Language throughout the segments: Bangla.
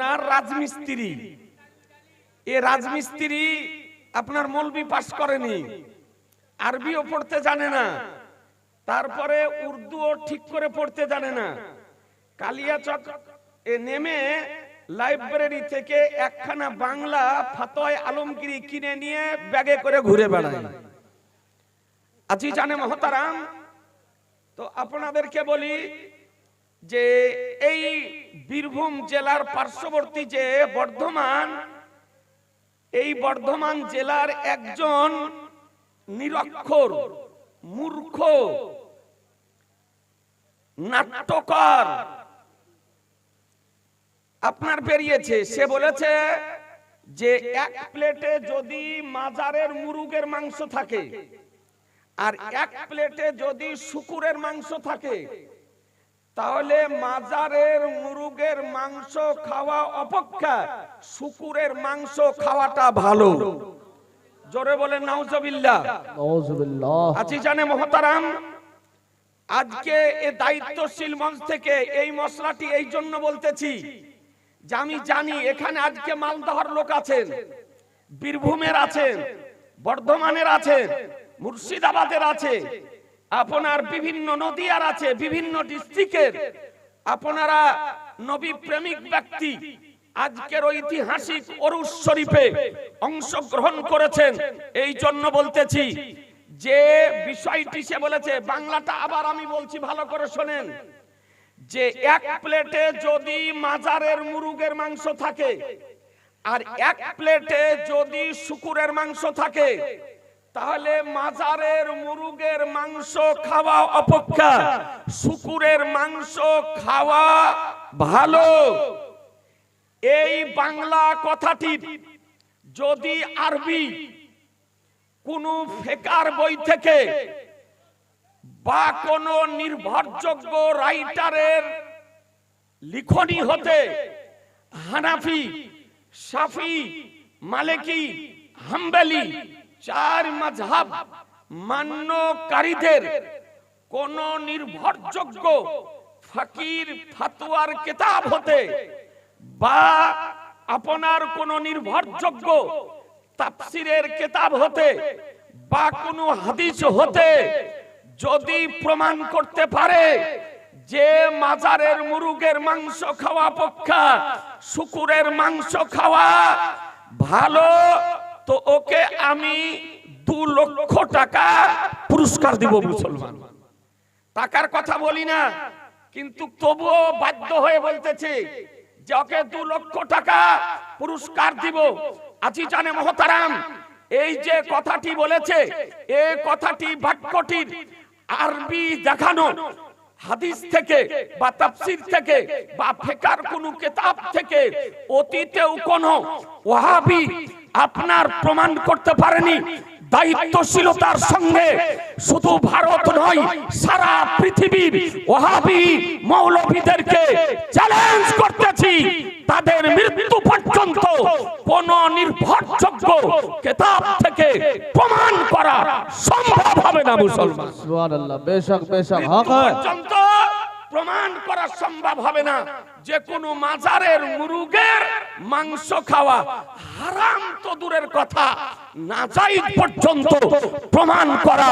আপনার রাজমিস্ত্রি। এ রাজমিস্ত্রি আপনার মলবি পাস করেনি। আরবিও পড়তে জানে না। তারপরে উর্দুও ঠিক করে পড়তে জানে না। কালিয়াচক এ নেমে লাইব্রেরি থেকে একখানা বাংলা ফাতোয় আলমগিরি কিনে নিয়ে ব্যাগে করে ঘুরে বেড়ায়। আজি জানে মহতারাম? তো আপনাদেরকে বলি যে এই বীরভূম জেলার পার্শ্ববর্তী যে বর্ধমান, এই বর্ধমান জেলার একজন নিরক্ষর, মূর্খ, নাট্যকার। আপনার বেরিয়েছে সে বলেছে যে এক প্লেটে যদি মাজারের মুরুগের মাংস থাকে, আর এক প্লেটে যদি শুকুরের মাংস থাকে তাহলে মাজারের মুরুগের মাংস খাওয়া অপেক্ষা শুকুরের মাংস খাওয়াটা ভালো। জোরে বলে নাউজবিল্লাহ। আছি জানে মহতারাম? আজকে এ দায়িত্বশীল মঞ্চ থেকে এই মশলাটি এই জন্য বলতেছি যে আমি জানি এখানে আজকে মালদহর লোক আছেন বীরভূমের আছেন বর্ধমানের আছেন মুর্শিদাবাদের আছে আপনার বিভিন্ন নদী আর আছে, বিভিন্ন ডিস্ট্রিক্টের আপনারা নবী প্রেমিক ব্যক্তি, আজকের ঐতিহাসিক অরুষ শরীফে অংশগ্রহণ করেছেন। এই জন্য বলতেছি, যে বিষয়টি সে বলেছে, বাংলাটা আবার আমি বলছি, ভালো করে শোনেন। যে এক প্লেটে যদি মাজারের মুরুগের মাংস থাকে, আর এক প্লেটে যদি শুকুরের মাংস থাকে তাহলে মাজারের মুরুগের মাংস খাওয়া অপেক্ষা, শুকুরের মাংস খাওয়া ভালো। এই বাংলা কথাটি যদি আরবি, কোন ফেকার বই থেকে বা কোন নির্ভরযোগ্য রাইটারের লিখনি হতে হানাফি, সাফি, মালেকি, হাম্বেলি চার মাঝহাব মান্যকারীদের কোন নির্ভরযোগ্য ফকির ফাতুয়ার কিতাব হতে বা আপনার কোন নির্ভরযোগ্য তাফসিরের কিতাব হতে বা কোন হাদিস হতে যদি প্রমাণ করতে পারে যে মাজারের মুরুগের মাংস খাওয়া পক্ষা, শুকুরের মাংস খাওয়া ভালো তো ওকে আমি দু লক্ষ টাকা পুরস্কার দিব মুসলমান। টাকার কথা বলি না, কিন্তু তবুও বাধ্য হয়ে বলতেছে যে ওকে দু লক্ষ টাকা পুরস্কার দিব। আজি জানে মহতারাম, এই যে কথাটি বলেছে এই কথাটি বাক্যটির আরবি দেখানো হাদিস থেকে বা তাফসির থেকে বা ফেকার কোন কিতাব থেকে অতীতেও কোন ওয়াহাবি আপনার প্রমাণ করতে পারেনি। দায়িত্বশীলতার সঙ্গে শুধু ভারত নয়, সারা পৃথিবীর ওহাবি মৌলভীদেরকে চ্যালেঞ্জ করতেছি। তাদের মৃত্যু পর্যন্ত কোন নির্ভরযোগ্য কেতাব থেকে প্রমাণ করা সম্ভব হবে না মুসলমান। সুবহানাল্লাহ বেশক বেশক হক পর্যন্ত প্রমাণ করা সম্ভব হবে না। যে কোন মাজারের মুরুগের মাংস খাওয়া হারাম তো দূরের কথা। নাজাইজ পর্যন্ত প্রমাণ করা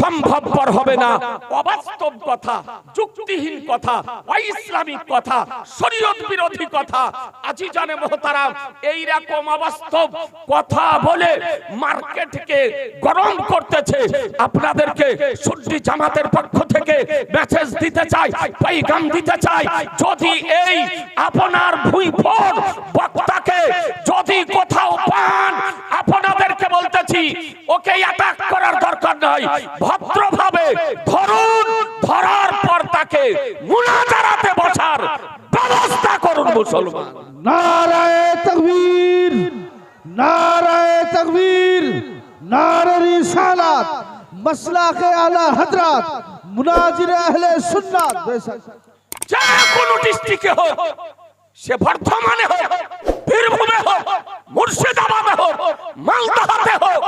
সম্ভবপর হবে না। অবাস্তব কথা, যুক্তিহীন কথা, অইসলামিক কথা, শরীয়ত বিরোধী কথা। আজি জানে মহতারাম এই রকম অবাস্তব কথা বলে মার্কেটকে গরম করতেছে। আপনাদেরকে সুন্নি জামাতের পক্ষ থেকে মেসেজ দিতে চাই পাইগাম দিতে চাই। যদি এই আপনার ভুইফোর বক্তাকে যদি কোথাও পান, আপনাদেরকে বলতেছি, ওকে অ্যাটাক করার দরকার নাই। ভদ্রভাবে ধরুন, ধরার পর তাকে মুনাজারাতে বসার ব্যবস্থা করুন মুসলমান। নারায়ে তাকবীর নারায়ে তাকবীর, নারে রিসালাত, মাসলাকে আলা হযরত, মুনাজির আহলে সুন্নাত। বেশক যে কোনো ডিস্ট্রিক্টে হোক, সে বর্ধমানে হোক, বীরভূমে হোক, মুর্শিদাবাদে হোক, মালদাতে হোক,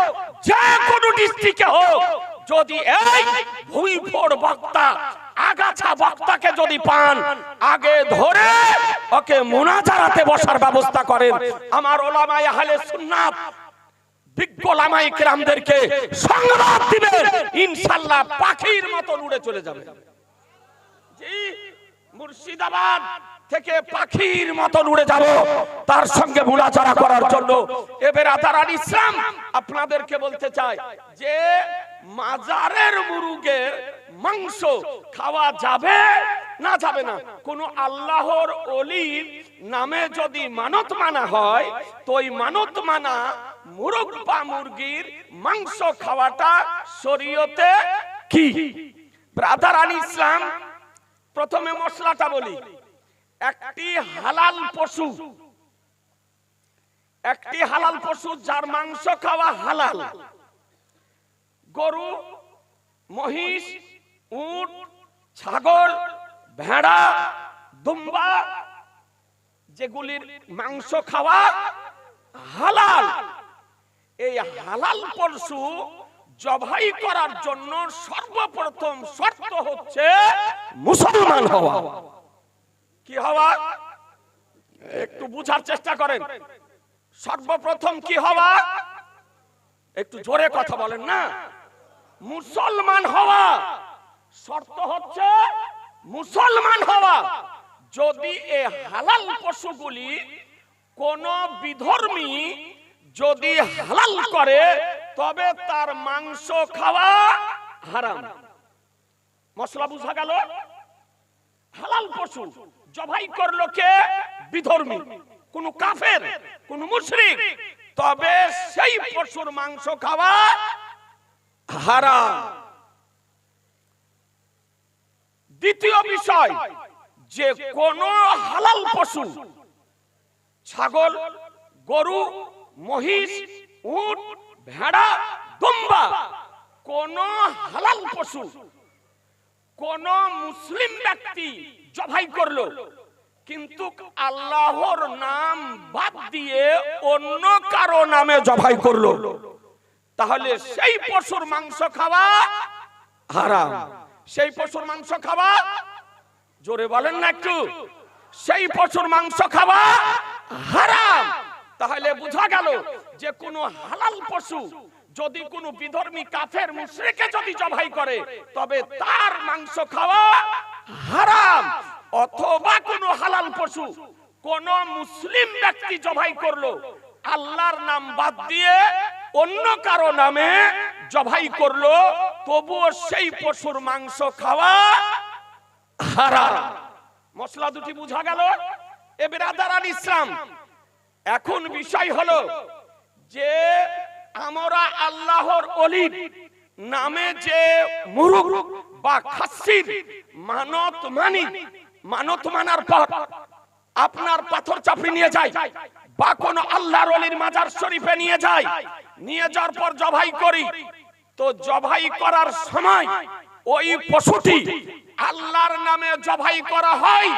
যে কোনো ডিস্ট্রিক্টে হোক, যদি এই ভুইফোড় বক্তা, আগাছা বক্তাকে যদি পান, আগে ধরে ওকে মোনাজারাতে বসার ব্যবস্থা করেন। আমার ওলামায়ে আহলে সুন্নাত, বিজ্ঞ লামাই কিরামদেরকে সংবাদ দিবেন, ইনশাআল্লাহ পাখির মতো উড়ে চলে যাবে। জি মুর্শিদাবাদ থেকে পাখির মতন উড়ে যাব। তার সঙ্গে মুলাচারা করার জন্য এবার আতার ইসলাম আপনাদেরকে বলতে চাই যে মাজারের মুরুগের মাংস খাওয়া যাবে না যাবে না? কোন আল্লাহর অলির নামে যদি মানত মানা হয় তো ওই মানত মানা মুরগ বা মুরগির মাংস খাওয়াটা শরীয়তে কি? ব্রাদার আলী ইসলাম প্রথমে মশলাটা বলি। একটি হালাল পশু, একটি হালাল পশু যার মাংস খাওয়া হালাল। গরু, মহিষ, উট, ছাগল, ভেড়া, দুম্বা, যেগুলির মাংস খাওয়া হালাল। এই হালাল পশু জবাই করার জন্য সর্বপ্রথম শর্ত হচ্ছে মুসলমান হওয়া। কি হওয়া? একটু বুঝার চেষ্টা করেন। সর্বপ্রথম কি হওয়া? একটু জোরে কথা বলেন না। মুসলমান হওয়া। শর্ত হচ্ছে মুসলমান হওয়া। যদি এ হালাল পশুগুলি কোন বিধর্মী যদি হালাল করে তবে তার মাংস খাওয়া হারাম। মশলা বুঝা গেল? হালাল পশু জবাই করল কে? বিধর্মী। কোন কাফের, কোন মুশরিক। তবে সেই পশুর মাংস খাওয়া হারাম। দ্বিতীয় বিষয়, যে কোন হালাল পশু, ছাগল, গরু, মহিষ, উট ভেড়া, দুম্বা, কোন হালাল পশু, কোন মুসলিম ব্যক্তি জবাই করল। কিন্তু আল্লাহর নাম বাদ দিয়ে অন্য কারও নামে জবাই করল। তাহলে সেই পশুর মাংস খাওয়া হারাম। সেই পশুর মাংস খাওয়া, জোরে বলেন না একটু, সেই পশুর মাংস খাওয়া হারাম। তাহলে বোঝা গেল যে কোনো হালাল পশু যদি কোনো বিধর্মী কাফের মুশরিকে যদি জবাই করে, তবে তার মাংস খাওয়া হারাম। অথবা কোনো হালাল পশু কোন মুসলিম ব্যক্তি জবাই করল, আল্লাহর নাম বাদ দিয়ে অন্য কারও নামে জবাই করল, তবুও সেই পশুর মাংস খাওয়া হারাম। মশলা দুটি বোঝা গেল? এ বেরাদার ইসলাম। এখন বিষয় হলো যে আমরা আল্লাহর অলির নামে যে মুরুগ বা খাসির, মানত মানি, মানত মানার পর আপনার পাথর চাপড়ি নিয়ে যায়, বা কোন আল্লাহর অলির মাজার শরীফে নিয়ে যায়, নিয়ে যাওয়ার পর জবাই করি। তো জবাই করার সময় ওই পশুটি আল্লাহর নামে জবাই করা হয়,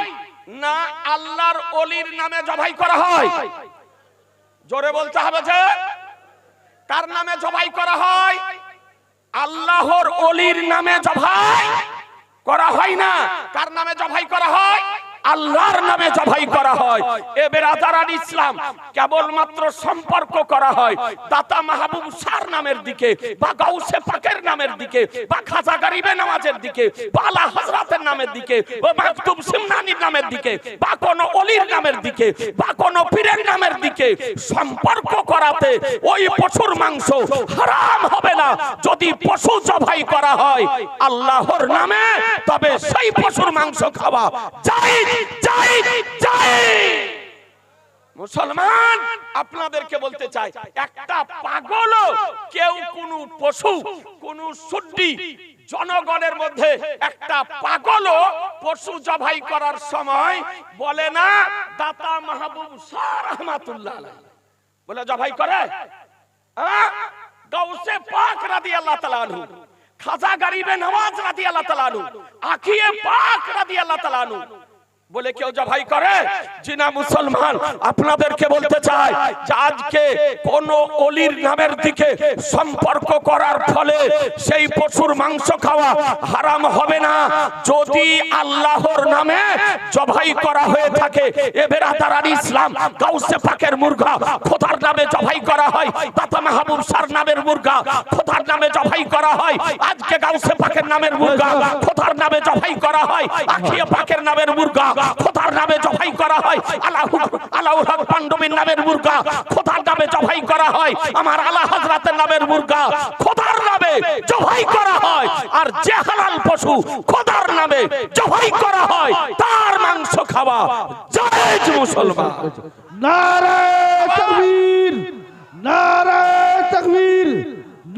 না আল্লাহর অলির নামে জবাই করা হয়? জোরে বলতে হবে যে, কার নামে জবাই করা হয়? আল্লাহর অলির নামে জবাই করা হয় না। কার নামে জবাই করা হয়? আল্লাহর নামে জবাই করা হয়। এ বেরাদারান ইসলাম কেবলমাত্র সম্পর্ক করা হয় দাতা মাহবুব সার নামের দিকে, বা গাউসে পাকের নামের দিকে, বা খাজা গরিবে নামাজের দিকে, বা আলা হযরতের নামের দিকে, বা মাকতুব সিমনানির নামের দিকে, বা কোন অলির নামের দিকে, বা কোন পীরের নামের দিকে সম্পর্ক করাতে ওই পশুর মাংস হারাম হবে না। যদি পশু জবাই করা হয় আল্লাহর নামে, তবে সেই পশুর মাংস খাওয়া যাই মুসলমান, আপনাদেরকে বলতে চাই, একটা পাগল কেউ কোন পশু, কোন সুড্ডি জনগণের মধ্যে একটা পাগল পশু জবাই করার সময় বলে না, দাতা মাহবুব শাহ রহমাতুল্লাহ বলে জবাই করে? হ্যাঁ? গাউসে পাক রাদিয়াল্লাহু তাআলা আনহু। খাজা গরিবে নওয়াজ রাদিয়াল্লাহু তাআলা আনহু। আখিয়ে পাক রাদিয়াল্লাহু তাআলা আনহু। বলে কেউ জবাই করে জিনা মুসলমান, আপনাদেরকে বলতে চাই যে আজকে কোন অলির নামের দিকে সম্পর্ক করার ফলে সেই পশুর মাংস খাওয়া হারাম হবে না। যদি আল্লাহর নামে জবাই করা হয়ে থাকে, এ বেরাদার ইসলাম, গাউসে পাকের মুরগা, খোদার নামে জবাই করা হয় দাতা মাহবুব সার নামের মুরগা, খোদার নামে জবাই করা হয়, আজকে গাউসে পাকের নামের মুরগা, খোদার নামে জবাই করা হয়, আখিয়া পাকের নামের মুরগা খোদার নামে জবাই করা হয়। আলাহ আলাউল হক পাণ্ডবীর নামের মুরগা, খোদার নামে জবাই করা হয়। আমার আলা হজরাতের নামের মুরগা, খোদার নামে জবাই করা হয়। আর যে হালাল পশু, খোদার নামে জবাই করা হয়। তার মাংস খাওয়া জায়েজ মুসলমান। নারে তাকবীর নারে তাকবীর,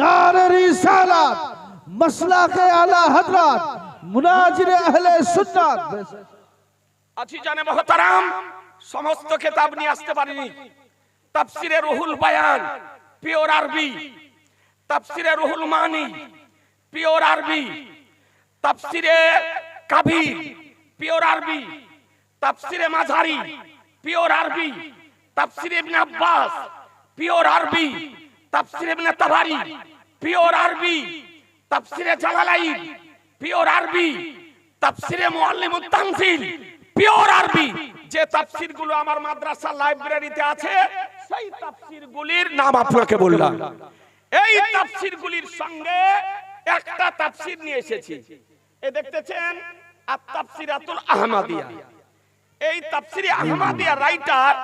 নারে রিসালাত, মাসলাকে আলা হযরত, মুনাজির আহলে সুন্নাত। আছি জানে মহতারাম, সমস্ত খেতাব নিয়ে আসতে পারিনি। তাফসিরে রুহুল বায়ান, পিওর আরবি। তাফসিরে রুহুল মানি, পিওর আরবি। তাফসিরে কাবির, পিওর আরবি। তাফসিরে মাঝারি, পিওর আরবি। তাফসিরে ইবনে আব্বাস, পিওর আরবি। তাফসিরে ইবনে তাবারি, পিওর আরবি। তাফসিরে জালালাইন, পিওর আরবি। তাফসিরে মুআল্লিমুত তানজিল পিওর আরবি। যে তাফসিরগুলো আমার মাদ্রাসা লাইব্রেরিতে আছে, সেই তাফসির গুলির নাম আপনাকে বললাম। এই তাফসির গুলির সঙ্গে একটা তাফসির নিয়ে এসেছি। এ দেখতেছেন আর তাফসিরাতুল আহমাদিয়া। এই তাফসিরে আহমাদিয়া রাইটার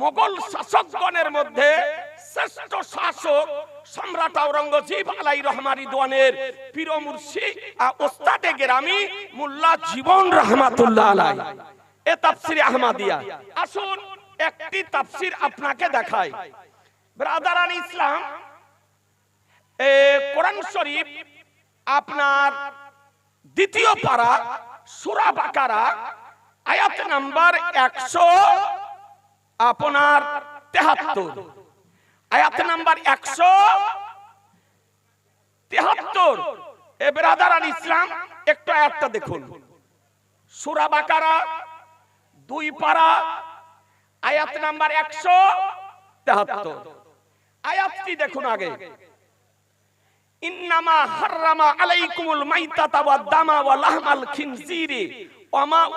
মোগল শাসকগণের মধ্যে শ্রেষ্ঠ শাসক সম্রাট আওরঙ্গজেব আলাই রহমানি দোয়ানের পীর মুর্শি ওস্তাদে গেরামি মোল্লা জীবন রহমাতুল্লাহ আলাই। এ তাফসিরে আহমাদিয়া। আসুন একটি তাফসির আপনাকে দেখাই। ব্রাদারান ইসলাম, এ কোরআন শরীফ আপনার দ্বিতীয় পারা সুরা বাকারা, আয়াত নাম্বার একশো, আপনার তেহাত্তর। আয়াত নাম্বার একশো তেহাত্তর। এ বেরাদার আল ইসলাম, একটু আয়াতটা দেখুন। সুরা বাকারা, দুই পারা, আয়াত নাম্বার একশো তেহাত্তর। আয়াতটি দেখুন আগে। ইন্নামা হাররামা আলাইকুমুল দামা ওয়া লাহমাল খিনজিরি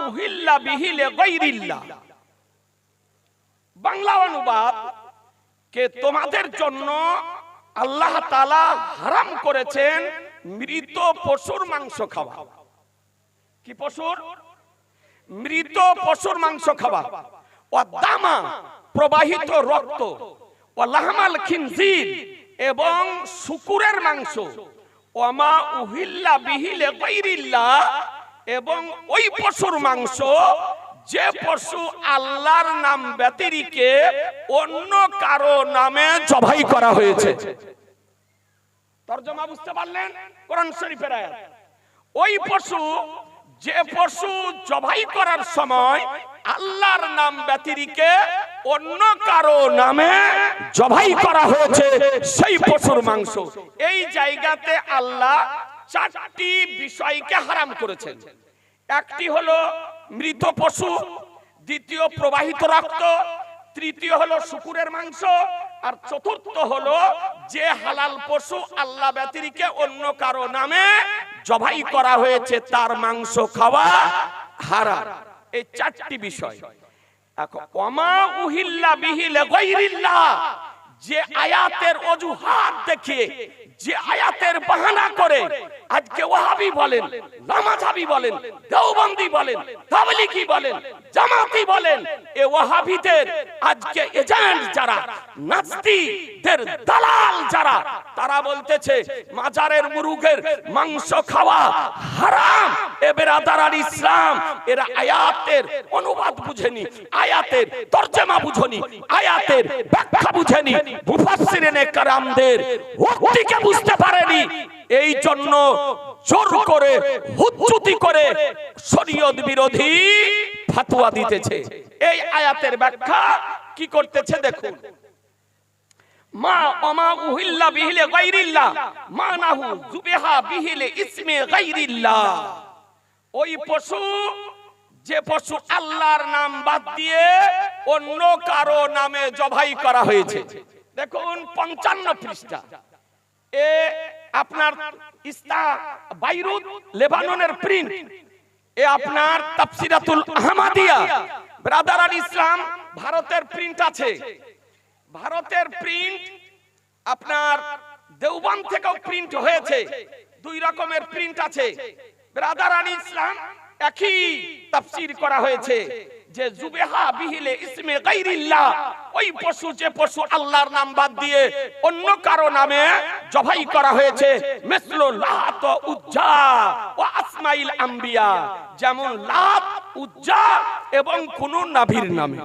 উহিল্লা বাংলা অনুবাদ কে তোমাদের জন্য আল্লাহ তালা হারাম করেছেন মৃত পশুর মাংস খাওয়া। কি পশুর? মৃত পশুর মাংস খাওয়া। ও দামা, প্রবাহিত রক্ত। ও লাহমাল খিনজির এবং শুকুরের মাংস। ওমা উহিল্লা বিহিলে গৈরিল্লাহ এবং ওই পশুর মাংস যে পশু আল্লাহর নাম ব্যতিরিকে অন্য কারও নামে জবাই করা হয়েছে। তর্জমা বুঝতে পারলেন? কোরআন শরীফের আয়াত। ওই পশু, যে পশু জবাই করার সময় আল্লাহর নাম ব্যতিরিকে অন্য কারও নামে জবাই করা হয়েছে, সেই পশুর মাংস। এই জায়গাতে আল্লাহ চারটি বিষয়কে হারাম করেছেন। একটি হলো মৃত পশু, দ্বিতীয় প্রবাহিত রক্ত, তৃতীয় হলো শুকুরের মাংস, আর চতুর্থ হলো যে হালাল পশু আল্লাহ ব্যতিরিকে অন্য কারও নামে জবাই করা হয়েছে, তার মাংস খাওয়া হারা এই চারটি বিষয়। যে আয়াতের অজুহাত দেখে যে আয়াতের বাহানা করে আজকে ওয়াহাবি বলেন নামাজাবি বলেন, দেওবন্দি বলেন, তাবলিগি বলেন, জামাতি বলেন, এ ওয়াহাবিদের আজকে এজেন্ট যারা, নাস্তিকদের দালাল যারা, তারা বলতেছে, মাজারের মুরুগের মাংস খাওয়া হারাম। এ বেরাদার ইসলাম, এরা আয়াতের অনুবাদ বুঝেনি, আয়াতের তর্জমা বুঝনি, আয়াতের ব্যাখ্যা বুঝেনি। মুফাসসিরিনে কারামদের ওক্তিকে বুঝতে পারেনি। এই জন্য জোর করে, হুজ্জুতি করে শরীয়ত বিরোধী ফতোয়া দিতেছে। এই আয়াতের ব্যাখ্যা কি করতেছে দেখুন। মা ওমা উহিল্লা বিহিলে গায়রিল্লাহ মানাহু জুবিহা বিহিলে ইসমে গায়রিল্লাহ ওই পশু, যে পশু আল্লাহর নাম বাদ দিয়ে অন্য কারও নামে জবাই করা হয়েছে। দেখুন, পঞ্চান্ন পৃষ্ঠা। এ আপনার ইস্তা বাইরুত লেবাননের প্রিন্ট। এ আপনার তাফসিরাতুল আহমাদিয়া। ব্রাদার আল ইসলাম, ভারতের প্রিন্ট আছে। ভারতের প্রিন্ট আপনার দেওবান থেকেও প্রিন্ট হয়েছে। দুই রকমের প্রিন্ট আছে। ব্রাদার আল ইসলাম একই তাফসির করা হয়েছে। যে জুবেহা বিহিলে ইসমে গাইরিল্লাহ, ওই পশু যে পশু আল্লাহর নাম বাদ দিয়ে অন্য কারও নামে জবাই করা হয়েছে, মিসলু লাত উজ্জা ও আসমাইল আম্বিয়া, যেমন লাত উজ্জা এবং কোন নাভির নামে।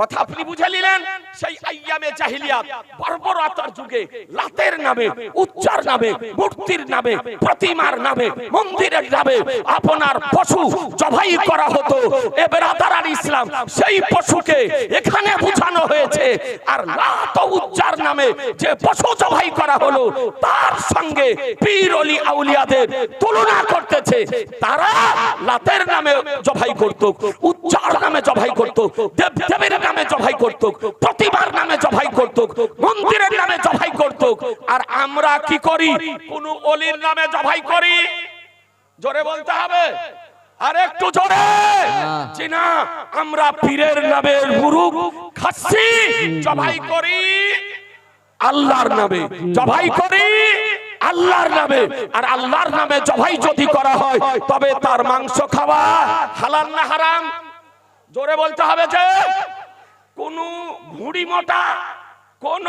কথা আপনি বুঝে নিলেন? সেই আইয়ামে জাহিলিয়াত, বর্বরতার যুগে লাতের নামে, উচ্চার নামে, মূর্তির নামে, প্রতিমার নামে, মন্দিরের নামে আপনার পশু জবাই করা হতো। এ বেরাদার ইসলাম, সেই পশুকে এখানে বুঝানো হয়েছে। আর লাত উচ্চার নামে যে পশু জবাই করা হলো, তার সঙ্গে পীর অলি আউলিয়াদের তুলনা করতেছে। তারা লাতের নামে জবাই করত, উচ্চার নামে জবাই করত। দেব দেবের নামে জবাই করত প্রতিমার নামে জবাই করত মন্দিরের নামে জবাই করত আর আমরা কি করি? কোন অলির নামে জবাই করি? জোরে বলতে হবে? আর একটু জোরে। জি না আমরা পীরের নামে মুরুগ খাচ্ছি জবাই করি। আল্লাহর নামে জবাই করি আল্লাহর নামে। আর আল্লাহর নামে জবাই যদি করা হয় তবে তার মাংস খাওয়া হালাল না হারাম? জোরে বলতে হবে যে কোন ভুড়ি মোটা কোন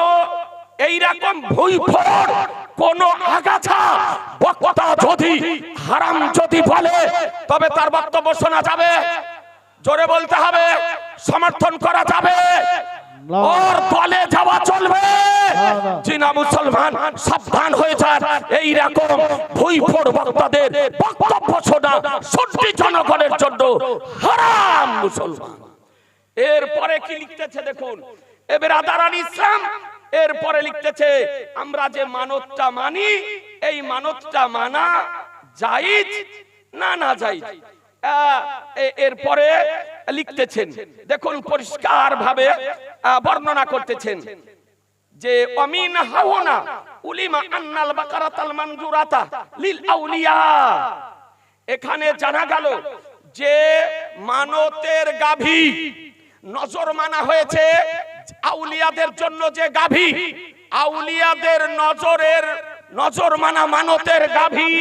এইরকম ভুই ফোড় কোন আগাছা বক্তা যদি হারাম যদি বলে তবে তার বক্তব্য শোনা যাবে জোরে বলতে হবে সমর্থন করা যাবে। ওর দলে যাওয়া চলবে। চীনা মুসলমান সাবধান হয়ে যান এই রকম ভুই ফোড় বক্তাদের বক্তব্য শোনা সত্যি জনগণের জন্য হারাম মুসলমান এরপরে কি লিখতেছে দেখুন। এবার আদারান ইসলাম, এরপরে লিখতেছে, আমরা যে মানতটা মানি, এই মানতটা মানা জায়েজ না না জায়েজ? এ- এরপরে লিখতেছেন, দেখুন পরিষ্কার ভাবে বর্ণনা করতেছেন যে, অমিন হাওনা উলিমা আন্নাল বাকারাতাল মানজুরাতা লিল আউলিয়া। এখানে জানা গেল যে, মানতের গাভী নজর মানা হয়েছে আউলিয়াদের জন্য যে গাভী। আউলিয়াদের নজরের, নজর মানা মানতের গাভী।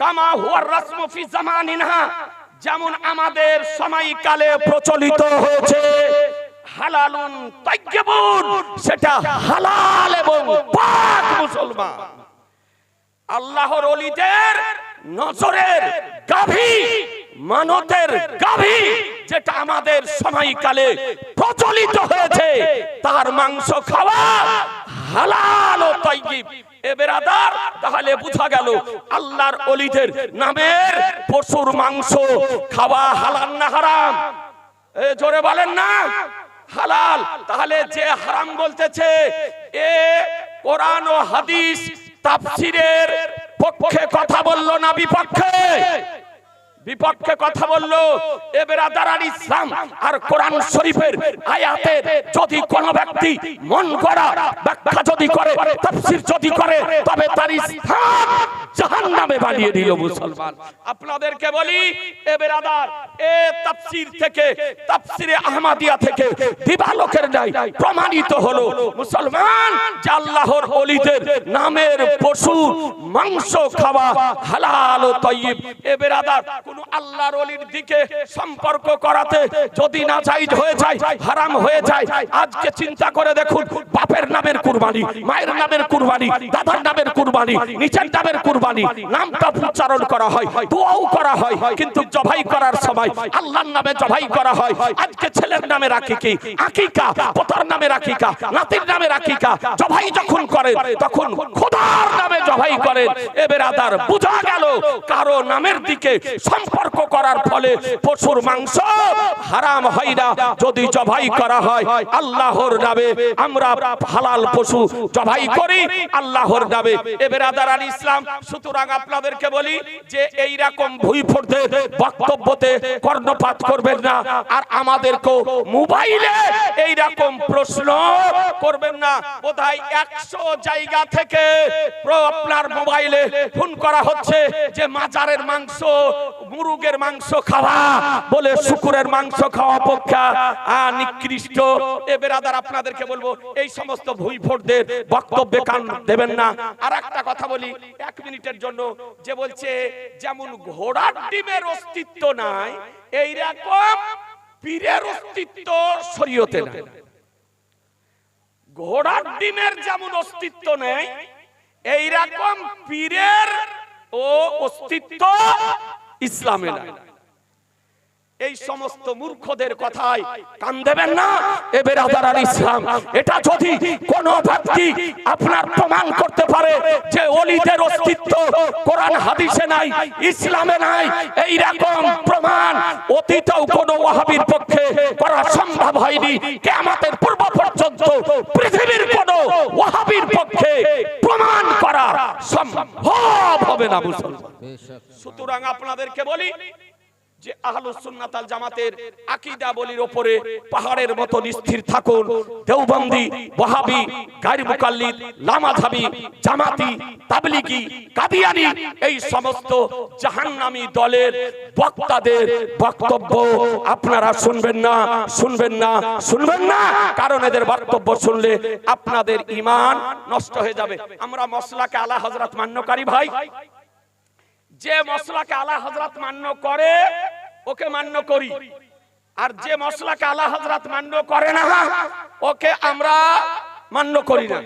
কামা হুয়ার রাসমু ফি জামানিনা যেমন আমাদের সময়কালে প্রচলিত হয়েছে, হালালুন তাইয়্যিবুন। সেটা হালাল এবং পাক মুসলমান। আল্লাহর অলিদের নজরের গাভী। মানতের গাভী যেটা আমাদের সময়কালে প্রচলিত হয়েছে, তার মাংস খাওয়া হালাল ও তাইয়্যিব। এ বেরাদার, তাহলে বোঝা গেল আল্লাহর অলিদের নামের পশুর মাংস খাওয়া হালাল না হারাম। এ জোরে বলেন না, হালাল। তাহলে যে হারাম বলতেছে, এ কোরআন ও হাদিস তাফসিরের পক্ষে কথা বলল না বিপক্ষে? বিপক্ষে কথা বলল, এবার আদারার ইসলাম আর কোরআন শরীফের আয়াতের যদি কোন ব্যক্তি মন করা ব্যাখ্যা যদি করে, তাফসীর যদি করে, তবে তার ইসলাম জাহান্নামে বানিয়ে দিল মুসলমান। আপনাদেরকে বলি, এবার আদার এ তাফসীর থেকে, তাফসীরে আহমাদিয়া থেকে দিবালোকের নাই প্রমাণিত হলো মুসলমান, যে আল্লাহর ওলিদের নামের পশু, মাংস, খাওয়া হালাল ও তৈব এ বেরাদার কোন আল্লাহর ওলির দিকে সম্পর্ক করাতে যদি না জায়েজ হয়ে যায়, হারাম হয়ে যায়, আজকে চিন্তা করে দেখুন, বাপের নামের কুরবানি, মায়ের নামের কুরবানি, দাদার নামের কুরবানি, নিচের নামের কুরবানি, নামটা উচ্চারণ করা হয়, দোয়াও করা হয়, কিন্তু জবাই করার সময় আল্লাহর নামে জবাই করা হয়। আজকে ছেলের নামে রাখি কি? আকিকা, পোতার নামের আকিকা নাতির নামের আকিকা জবাই যখন করেন, তখন খোদার নামে জবাই করেন। এ বেরাদার, বোঝা গেল কারও নামের দিকে সম্পর্ক করার ফলে পশুর মাংস হারাম হয় না। যদি জবাই করা হয়, আল্লাহর নামে আমরা হালাল পশু জবাই করি। আল্লাহর নামে। এ বেরাদার ইসলাম, সুতরাং আপনাদেরকে বলি যে এই রকম ভুই ফুটতে বক্তব্যতে কর্ণপাত করবেন না। আর আমাদেরকেও মোবাইলে এই রকম প্রশ্ন করবেন না। বোধহয় একশো জায়গা থেকে আপনার মোবাইলে ফোন করা হচ্ছে যে মাজারের মাংস মুরুগের মাংস খাওয়া বলে শুকুরের মাংস খাওয়া অপেক্ষা। নিকৃষ্ট। এ বেরাদার আপনাদেরকে বলব এই সমস্ত ভুই ভোটদের বক্তব্যে কান দেবেন না। আর একটা কথা বলি এক মিনিটের জন্য যে বলছে যেমন ঘোড়ার ডিমের অস্তিত্ব নাই এইরকম পীরের অস্তিত্ব শরীয়তে নাই। ঘোড়ার ডিমের যেমন অস্তিত্ব নেই এইরকম পীরের ও অস্তিত্ব ইসলামে নাই এই সমস্ত মূর্খদের কথায় কান দেবেন না। এ বেরাদার আল ইসলাম এটা যদি কোন ব্যক্তি আপনার প্রমাণ করতে পারে যে অলিদের অস্তিত্ব কোরআন হাদিসে নাই ইসলামে নাই এই রকম প্রমাণ অতীতেও কোন ওয়াহাবির পক্ষে করা সম্ভব হয়নি। কিয়ামতের পূর্ব পর্যন্ত পৃথিবীর কোন ওয়াহাবির পক্ষে প্রমাণ করা সম্ভব হবে না মুসলমান। সুতরাং আপনাদেরকে বলি যে আহলুস সুন্নাত আল জামাতের আকীদা বলির উপরে পাহাড়ের মতো স্থির থাকুন। দেওবন্দি, ওয়াহাবি, গায়র মুকাল্লিদ লামাযহাবি জামাতি, তাবলিগি, কাদিয়ানি, এই সমস্ত জাহান্নামী দলের বক্তাদের বক্তব্য আপনারা শুনবেন না শুনবেন না শুনবেন না। কারণ এদের বক্তব্য শুনলে আপনাদের ঈমান নষ্ট হয়ে যাবে। আমরা মসলাকে আলা হযরত মান্যকারী ভাই যে মশলাকে আলা হজরত মান্য করে, ওকে মান্য করি। আর যে মশলাকে আলা হজরত মান্য করে না, ওকে আমরা মান্য করি না।